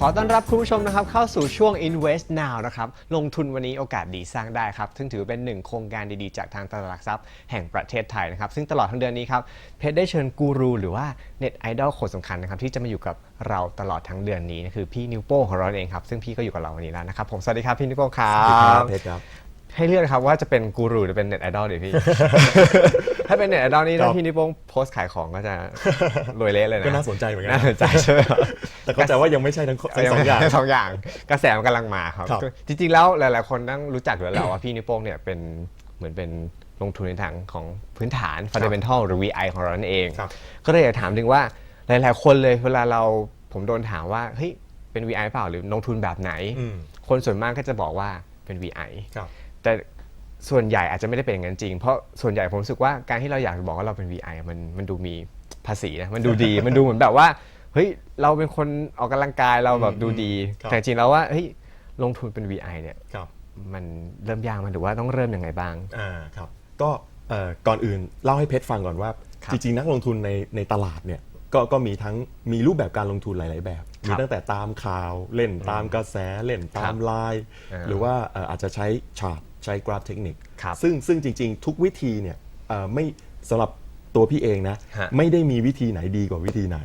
ขอต้อนรับคุณผู้ชมนะครับเข้าสู่ช่วง Invest Now นะครับลงทุนวันนี้โอกาสดีสร้างได้ครับซึ่งถือเป็นหนึ่งโครงการดีๆ จากทางตลาดหลักทรัพย์แห่งประเทศไทยนะครับซึ่งตลอดทั้งเดือนนี้ครับเพชรได้เชิญกูรูหรือว่าเน็ตไอดอลคนสำคัญนะครับที่จะมาอยู่กับเราตลอดทั้งเดือนนี้นะคือพี่นิวโป้งของเราเองครับซึ่งพี่ก็อยู่กับเราวันนี้แล้วนะครับผมสวัสดีครับพี่นิวโป้งครัครับบเพชรครับ ให้เลือกนะครับว่าจะเป็นกูรูหรือเป็นเน็ตไอดอลดีพี่ ถ้าเป็นเน็ตไอดอลนี่ครัถ้าบพี่นิวโป้งโพสต์ขายของก็จะรวยเละเลยนะก็น่าสนใจเหมือนกัน่าสนใจใช่ไหมครับแต่เข้าใจว่ายังไม่ใช่ทั้งทั้งสองอย่างสองอย่าง กระแสมันกำลังมาครับครับจริงๆแล้วหลายๆคนต้องรู้จักอยู่แล้วว่าพี่นิวโป้งเนี่ยเป็นเหมือนเป็นลงทุนในทางของพื้นฐาน fundamental หรือ VI ของเรานั่นเองครับก็เลยอยากถามถึงว่าหลาย ๆ คนเลยเวลาเราผมโดนถามว่าเฮ้ยเป็น VI เปล่าหรือลงทุนแบบไหนอืมคนส่วนมากก็จะบอกว่าเป็น VI ครับแต่ ส่วนใหญ่อาจจะไม่ได้เป็นอย่างนั้นจริง เพราะส่วนใหญ่ผมรู้สึกว่าการที่เราอยากจะบอกว่าเราเป็น VI อะมันมันดูมีภาษีนะมันดูดี มันดูเหมือนแบบว่าเฮ้ยเราเป็นคนออกกำลังกายเราแบบดูดี ครับ แต่จริงๆแล้วว่าเฮ้ยลงทุนเป็น VI เนี่ยครับมันเริ่มยากมันหรือว่าต้องเริ่มยังไงบ้าง อ่าครับก็เอ่อก่อนอื่นเล่าให้เพชรฟังก่อนว่า ครับจริงๆ นักลงทุนในในตลาดเนี่ยก็ก็มีทั้งมีรูปแบบการลงทุนหลาย ๆ แบบครัมีบตั้งแต่ตามข่าวเล่นตามกระแสเล่นตามไลน์ อ่า หรือว่าเอ่ออาจจะใช้ชาร์ต ใช้กราฟเทคนิคครับซึ่งซึ่งจริง ๆ ทุกวิธีเนี่ยเอ่อไม่สำหรับตัวพี่เองนะฮะไม่ได้มีวิธีไหนดีกว่าวิธีไหน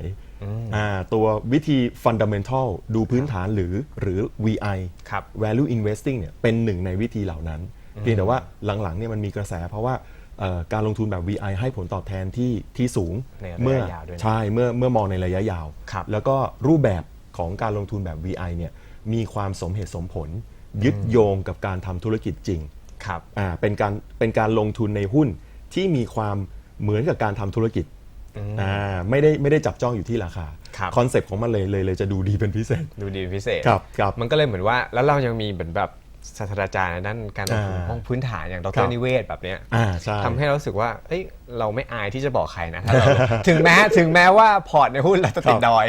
อ่าตัววิธี fundamental ดูพื้นฐานหรือหรือ VI ครับ value investing เนี่ยเป็นหนึ่งในวิธีเหล่านั้น เพียงแต่ว่าหลังๆเนี่ยมันมีกระแสเพราะว่าเอ่อการลงทุนแบบ VI ให้ผลตอบแทนที่ที่สูงในระยะเมื่อยาวด้วยนะใช่เมื่อเมื่อมองในระยะยาวครับแล้วก็รูปแบบของการลงทุนแบบ VI เนี่ยมีความสมเหตุสมผล ยึดโยงกับการทำธุรกิจจริงครับอ่าเป็นการเป็นการลงทุนในหุ้นที่มีความเหมือนกับการทำธุรกิจอ่าไม่ได้ไม่ได้จับจ้องอยู่ที่ราคาครับคอนเซปต์ของมันเลยเลยเลยจะดูดีเป็นพิเศษดูดีเป็นพิเศษครับครับมันก็เลยเหมือนว่าแล้วเรายังมีเหมือนแบบ ศาสตราจารย์ในด้านการลงทุนอ่าห้องพื้นฐานอย่างดครัรบนิเวศแบบเนี้ยอ่าใช่ทำให้เรารู้สึกว่าเอ้ยเราไม่อายที่จะบอกใครนะถ้าเราถึงแม้ถึงแม้ว่าพอร์ตในหุ้นเราจะติดดอย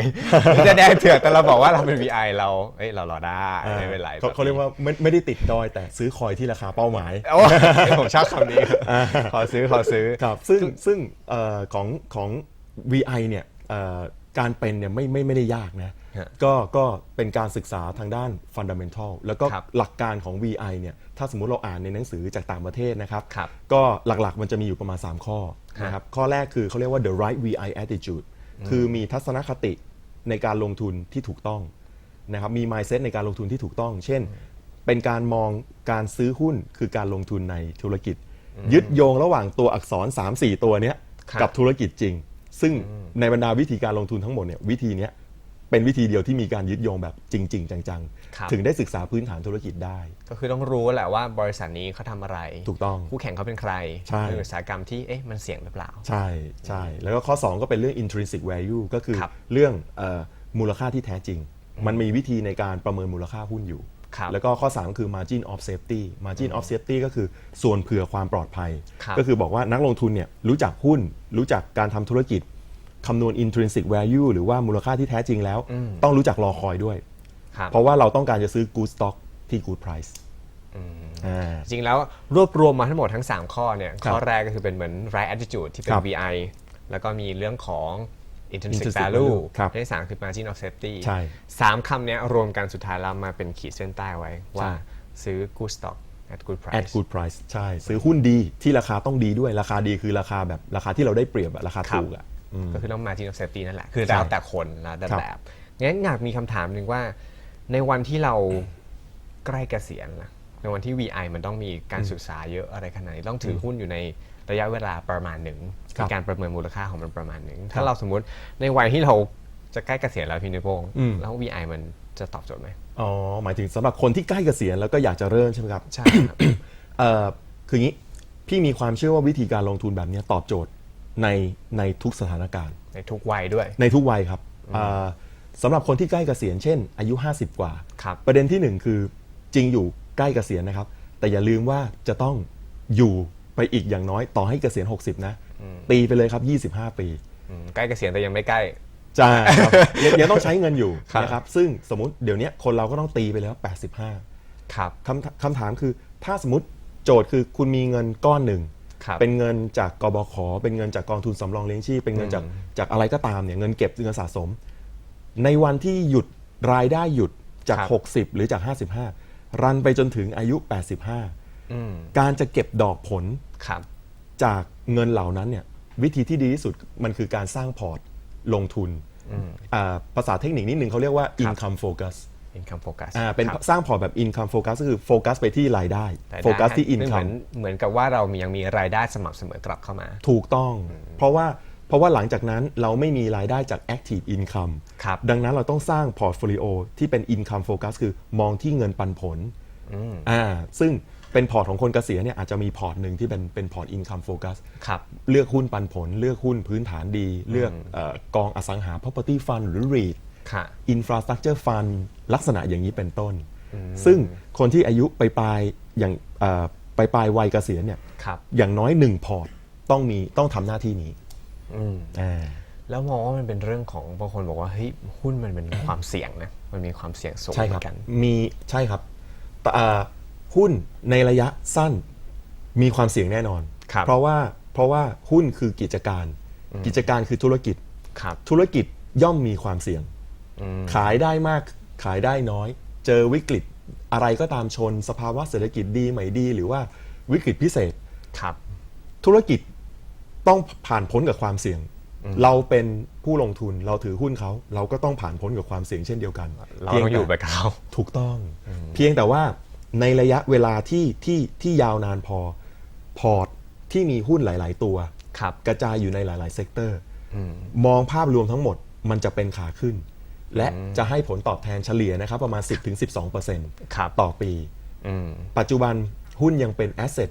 จะแดงเถือกแต่เราบอกว่าเราเป็น VI เราเอ้ยเรารอได้อ่าไม่เป็นไรเขาเขาเรียกว่าไม่ไม่ได้ติดดอยแต่ซื้อคอยที่ราคาเป้าหมายโอ้ผมชอบคำนี้ขอซื้อขอซื้อครับซึ่งซึ่งเอ่อของของ VI เนี่ยเอ่อการเป็นเนี่ยไม่ไม่ไม่ได้ยากนะ ฮะ ก็ก็เป็นการศึกษาทางด้าน Fundamental แล้วก็ครับหลักการของ VI เนี่ยถ้าสมมุติเราอ่านในหนังสือจากต่างประเทศนะครับ ครับก็หลักๆมันจะมีอยู่ประมาณ 3 ข้อฮะ นะครับข้อแรกคือเขาเรียกว่า the right VI attitude คือมีทัศนคติในการลงทุนที่ถูกต้องนะครับมี mindset ในการลงทุนที่ถูกต้อง เช่น เป็นการมองการซื้อหุ้นคือการลงทุนในธุรกิจ ยึดโยงระหว่างตัวอักษร 3-4 ตัวเนี้ยครับ กับธุรกิจจริง ซึ่งในบรรดาวิธีการลงทุนทั้งหมดเนี่ยวิธีเนี้ย เป็นวิธีเดียวที่มีการยึดโยงแบบจริง ๆ จังครับ ๆ ถึงได้ศึกษาพื้นฐานธุรกิจได้ ก็คือต้องรู้แหละว่าบริษัทนี้เขาทำอะไร ถูกต้อง คู่แข่งเขาเป็นใครใช่ เป็นอุตสาหกรรมที่เอ๊ะมันเสี่ยงหรือเปล่า ใช่ใช่แล้วก็ข้อ 2 ก็เป็นเรื่อง intrinsic value ก็คือครับเรื่องเออมูลค่าที่แท้จริง มันมีวิธีในการประเมินมูลค่าหุ้นอยู่ ครับแล้วก็ข้อ 3 ก็คือ margin of safety margin of safety ก็คือส่วนเผื่อความปลอดภัย ครับก็คือบอกว่านักลงทุนเนี่ยรู้จักหุ้น รู้จักการทำธุรกิจ คำนวณ intrinsic value หรือว่ามูลค่าที่แท้จริงแล้วต้องรู้จักรอคอยด้วย ครับเพราะว่าเราต้องการจะซื้อ good stock ที่ good price อ่า จริงแล้วรวบรวมมาทั้งหมดทั้ง 3 ข้อเนี่ยครับข้อแรกก็คือเป็นเหมือน right attitude ที่เป็นครับ VI แล้วก็มีเรื่องของ intrinsic Intrinsic value value ครับและที่สามคือ margin of safety ใช่สามคำเนี้ยรวมกันสุดท้ายแล้วมาเป็นขีดเส้นใต้ไว้ ว่าใช่ ซื้อ good stock at good price at good price ใช่ ซื้อหุ้นดีที่ราคาต้องดีด้วยราคาดีคือราคาแบบราคาที่เราได้เปรียบอะราคาครับถูกอะอืม ก็คือต้อง margin of safety นั่นแหละ คือใช่แล้วแต่คนแล้วแต่ครับแบบงั้นอยากมีคำถามหนึ่งว่า ในวันที่เราใกล้เกษียณนะในวันที่ VI มันต้องมีการศึกษาเยอะอะไรขนาดนี้ต้องถือหุ้นอยู่ในระยะเวลาประมาณหนึ่งครับมีการประเมินมูลค่าของมันประมาณหนึ่งถ้าเราสมมุติในวัยที่เราจะใกล้เกษียณแล้วพี่นิโป้งอืมแล้ว VI มันจะตอบโจทย์ไหมอ๋อหมายถึงสำหรับคนที่ใกล้เกษียณแล้วก็อยากจะเริ่มใช่ไหมครับใช่ครับเอ่อคืออย่างนี้พี่มีความเชื่อว่าวิธีการลงทุนแบบนี้ตอบโจทย์ ในในทุกสถานการณ์ ในทุกวัยด้วย ในทุกวัยครับอ่าสำหรับคนที่ใกล้เกษียณเช่น อายุ 50 กว่า ครับ ประเด็นที่หนึ่งคือจริงอยู่ใกล้เกษียณนะครับ แต่อย่าลืมว่าจะต้องอยู่ไปอีกอย่างน้อยต่อให้เกษียณ 60 นะตีไปเลยครับ 25 ปี อืมใกล้เกษียณแต่ยังไม่ใกล้ใช่ครับ ยังยังต้องใช้เงินอยู่ครับ นะครับ ซึ่งสมมติเดี๋ยวนี้คนเราก็ต้องตีไปแล้ว 85 ครับ คำถคำถามคือถ้าสมมติโจทย์คือคุณมีเงินก้อนหนึ่ง ครับเป็นเงินจากกบขเป็นเงินจากกองทุนสำรองเลี้ยงชีพเป็นเงินจากจากอะไรก็ตามเนี่ยเงินเก็บเงินสะสม ในวันที่หยุดรายได้หยุดจาก ครับ 60 หรือจาก 55 รันไปจนถึงอายุ85อืมการจะเก็บดอกผลครับ จากเงินเหล่านั้นเนี่ยวิธีที่ดีที่สุดมันคือการสร้างพอร์ตลงทุนอ่าภาษาเทคนิคนิดนึงเขาเรียกว่า income focus income focus อ่าเป็นครับสร้างพอร์ตแบบ income focus ก็คือโฟกัสไปที่รายได้รายได้โฟกัสที่ซึ่งเหมือน income เหมือนกับว่าเรามียังมีรายได้สม่ำเสมอกลับเข้ามา ถูกต้อง เพราะว่าเพราะว่าหลังจากนั้นเราไม่มีรายได้จาก active income ครับดังนั้นเราต้องสร้างพอร์ตโฟลิโอที่เป็น income focus คือมองที่เงินปันผลอ่าซึ่งเป็นพอร์ตของคนเกษียณเนี่ยอาจจะมีพอร์ตหนึ่งที่เป็นเป็นพอร์ต income focus ครับเลือกหุ้นปันผล เลือกหุ้นพื้นฐานดี เลือกเอ่อกองอสังหา property fund หรือ REIT ค่ะ infrastructure fund ลักษณะอย่างนี้เป็นต้น ซึ่งคนที่อายุไปปลายๆอย่างเอ่อไปปลายวัยเกษียณเนี่ยครับอย่างน้อยหนึ่งพอร์ตต้องมีต้องทำหน้าที่นี้อ่าแล้วมองว่ามันเป็นเรื่องของบางคนบอกว่าเฮ้ยหุ้นมันเป็นความเสี่ยงนะมันมีความเสี่ยงสูงใช่เหคมืรัอบนกันมีใช่ครับแต่อ่าหุ้นในระยะสั้นมีความเสี่ยงแน่นอนครับเพราะว่าเพราะว่าหุ้นคือกิจการ กิจการคือธุรกิจครับธุรกิจย่อมมีความเสี่ยง ขายได้มากขายได้น้อย เจอวิกฤตอะไรก็ตามชน สภาวะเศรษฐกิจดีไม่ดี หรือว่าวิกฤตพิเศษครับธุรกิจต้องผ่านพ้นกับความเสี่ยง เราเป็นผู้ลงทุนเราถือหุ้นเขา เราก็ต้องผ่านพ้นกับความเสี่ยงเช่นเดียวกัน เราพีต้องอยู่แต่ไปกับเขาถูกต้อง เพียงแต่ว่าในระยะเวลาที่ที่ที่ยาวนานพอพอร์ตที่มีหุ้นหลาย ๆ ตัวครับกระจายอยู่ในหลาย ๆ เซกเตอร์มองภาพรวมทั้งหมดมันจะเป็นขาขึ้น และจะให้ผลตอบแทนเฉลี่ยนะครับประมาณ 10-12%ครับต่อปีอืมปัจจุบันหุ้นยังเป็นแอสเซท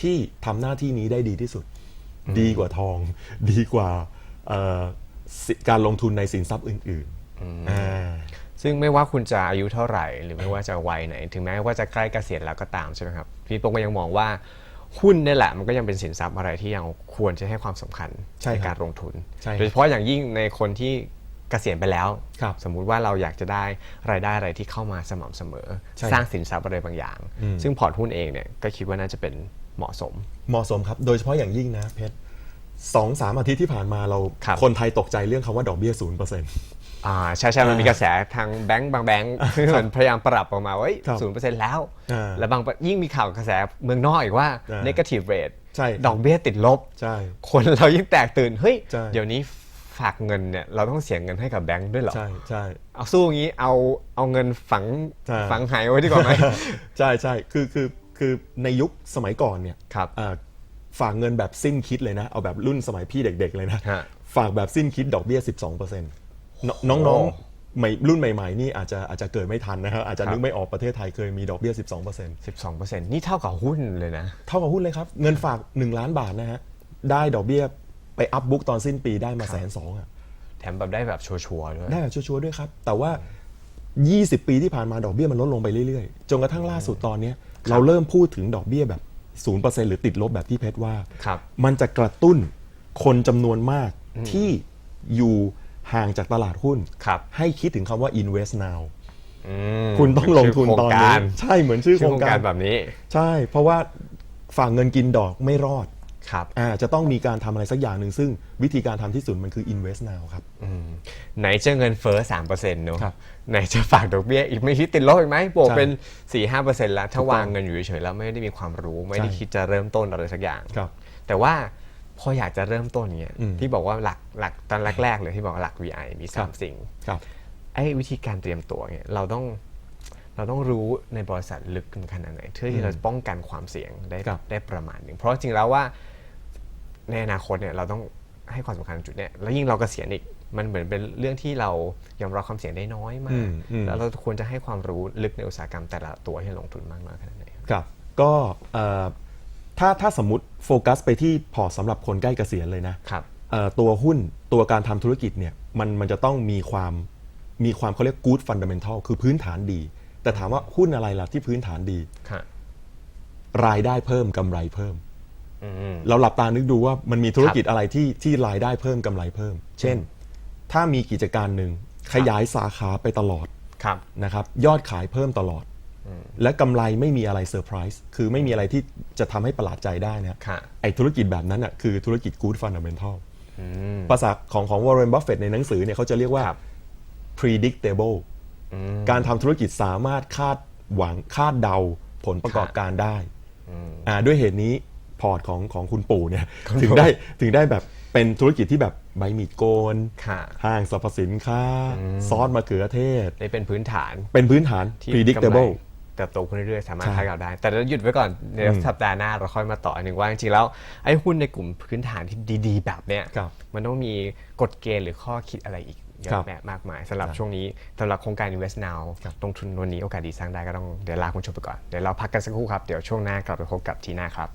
ที่ทำหน้าที่นี้ได้ดีที่สุด ดีกว่าทอง ดีกว่าเอ่อสิการลงทุนในสินทรัพย์อื่นๆอ่าซึ่งไม่ว่าคุณจะอายุเท่าไหร่ หรือไม่ว่าจะวัยไหน ถึงแม้ว่าจะใกล้เกษียณแล้วก็ตามใช่ไหมครับ พี่โป๊กก็ยังมองว่าหุ้นนี่แหละมันก็ยังเป็นสินทรัพย์อะไรที่ยังควรจะให้ความสำคัญใช่ครับการลงทุนใช่ครับโดยเฉพาะอย่างยิ่งในคนที่เกษียณไปแล้วครับสมมุติว่าเราอยากจะได้รายได้อะไรที่เข้ามาสม่ำเสมอใช่สร้างสินทรัพย์อะไรบางอย่าง ซึ่งพอร์ตหุ้นเองเนี่ยก็คิดว่าน่าจะเป็นเหมาะสม เหมาะสมครับ โดยเฉพาะอย่างยิ่งนะเพชรสองสามอาทิตย์ที่ผ่านมาเราครับคนไทยตกใจเรื่องคำว่าดอกเบี้ยศูนย์เปอร์เซ็นต์อ่าใช่ใช่มันมีกระแสทางแบงก์บางแบงก์ที่มันพยายามปรับออกมาว่าครับศูนย์เปอร์เซ็นต์แล้วอ่าแล้วบางยิ่งมีข่าวกระแสเมืองนอกอีกว่าอ่า negative rate ใช่ดอกเบี้ยติดลบ ใช่ คนเรายิ่งแตกตื่น เฮ้ยใช่เดี๋ยวนี้ ฝากเงินเนี่ยเราต้องเสียเงินให้กับแบงก์ด้วยเหรอใช่ใช่เอาสู้อย่างนี้เอาเอาเงินฝังใช่ฝังหายไว้ดีกว่าไหมใช่ใช่คือคือคือในยุคสมัยก่อนเนี่ยครับอ่าฝากเงินแบบสิ้นคิดเลยนะ เอาแบบรุ่นสมัยพี่เด็ก ๆ เลยนะฮะฝากแบบสิ้นคิดดอกเบี้ย 12%นน้องๆใหม่รุ่นใหม่ ๆ นี่อาจจะอาจจะเกิดไม่ทันนะครับอาจจะครับนึกไม่ออกประเทศไทยเคยมีดอกเบี้ย 12% 12%นี่เท่ากับหุ้นเลยนะ เท่ากับหุ้นเลยครับ เงินฝาก 1 ล้านบาทนะฮะได้ดอกเบี้ย ไปอัพบุ๊กตอนสิ้นปีได้มาแสนสองอะแถมแบบได้แบบชัวร์ๆด้วย ได้แบบชัวร์ๆด้วยครับ แต่ว่า 20 ปีที่ผ่านมาดอกเบี้ยมันลดลงไปเรื่อยๆ จนกระทั่งล่าสุดตอนเนี้ยเราเริ่มพูดถึงดอกเบี้ยแบบ0%หรือติดลบแบบที่เพชรว่า ครับ มันจะกระตุ้นคนจำนวนมากที่อยู่ห่างจากตลาดหุ้น ครับ ให้คิดถึงคำว่า invest now อืมคุณต้องลงทุนตอนชื่โครงนี้การใช่เหมือนชื่อชื่โคอรโครงงกาการรแบบนี้ ใช่ เพราะว่าฝากเงินกินดอกไม่รอด ครับอ่าจะต้องมีการทำอะไรสักอย่างหนึ่งซึ่งวิธีการทำที่สุดมันคือ invest now ครับไหนจะเงินเฟ้อสามเปอร์เซ็นต์เนอะครับไหนจะฝากดอกเบี้ยอีกไม่คิดติดลบอีกไหมบวกใช่เป็น4ี่ห้าเปอร์เซ็นต์แล้วถ้าถูกต้องวางเงินอยู่เฉยๆแล้วไม่ได้มีความรู้ไม่ได้ใช่ คิดจะเริ่มต้นอะไรสักอย่าง ครับ แต่ว่าพออยากจะเริ่มต้นเนี้ยอืมที่บอกว่าหลักหลักตอนแรกๆเลยที่บอกว่าหลัก VI มีสามสิ่ง ครับ ไอ้วิธีการเตรียมตัวเนี่ยเราต้อง เราต้องรู้ในบริษัทลึกกันขนาดไหนเพื่อที่เราจะป้องกันความเสี่ยงได้ครับได้ประมาณหนึ่งเพราะจริงแล้วว่าในอนาคตเนี่ยเราต้องให้ความสำคัญกับจุดเนี้ยแล้วยิ่งเราเกษียณอีกมันเหมือนเป็นเรื่องที่เรายอมรับความเสี่ยงได้น้อยมาอืกมอืมแล้วเราควรจะให้ความรู้ลึกในอุตสาหกรรมแต่ละตัวที่ลงทุนมากน้อยขนาดไหนครับครับก็เอ่อถ้าถ้าสมมติโฟกัสไปที่พอร์ตสำหรับคนใกล้เกษียณเลยนะครับเอ่อตัวหุ้นตัวการทำธุรกิจเนี่ยมันมันจะต้องมีความมีความเขาเรียก good fundamental คือพื้นฐานดี แต่ถามว่าหุ้นอะไรล่ะที่พื้นฐานดี ค่ะรายได้เพิ่มกำไรเพิ่ม อืม เราหลับตานึกดูว่ามันมีธุรกิจอะไรที่ที่รายได้เพิ่มกำไรเพิ่ม เช่น ถ้ามีกิจการหนึ่งขยายสาขาไปตลอดครับ นะครับ ยอดขายเพิ่มตลอดและกำไรไม่มีอะไรเซอร์ไพรส์คือไม่มีอะไรที่จะทำให้ประหลาดใจได้นะค่ะ ไอธุรกิจแบบนั้นอะคือธุรกิจ good fundamental ภาษาของของ Warren Buffett ในหนังสือเนี่ยเขาจะเรียกว่า ครับ predictable การทำธุรกิจสามารถคาดหวังคาดเดาผลประกอบการได้อ่าด้วยเหตุนี้พอร์ตของของคุณปู่เนี่ยถึงได้ถึงได้แบบเป็นธุรกิจที่แบบใบมีดโกนค่ะห้างสรรพสินค้า ซอสมะเขือเทศได้เป็นพื้นฐาน เป็นพื้นฐานที่ predictable กำไรเติบโตขึ้นเรื่อยๆ สามารถใช่คาดเดาได้ แต่เราหยุดไว้ก่อนเดี๋ยวสัปดาห์หน้าเราค่อยมาต่ออันหนึ่งว่าจริงๆแล้วไอ้หุ้นในกลุ่มพื้นฐานที่ดีๆ แบบเนี้ยครับมันต้องมีกฎเกณฑ์หรือข้อคิดอะไรอีก เยครัอะบแยะมากมายสำหรับช่วงนี้สำหรับโครงการ Invest Now ลงทุนวันนี้โอกาสดีสร้างได้ก็ต้องเดี๋ยวลาคุณผู้ชมไปก่อน เดี๋ยวเราพักกันสักครู่ครับ เดี๋ยวช่วงหน้ากลับไปพบกับทีน่าครับ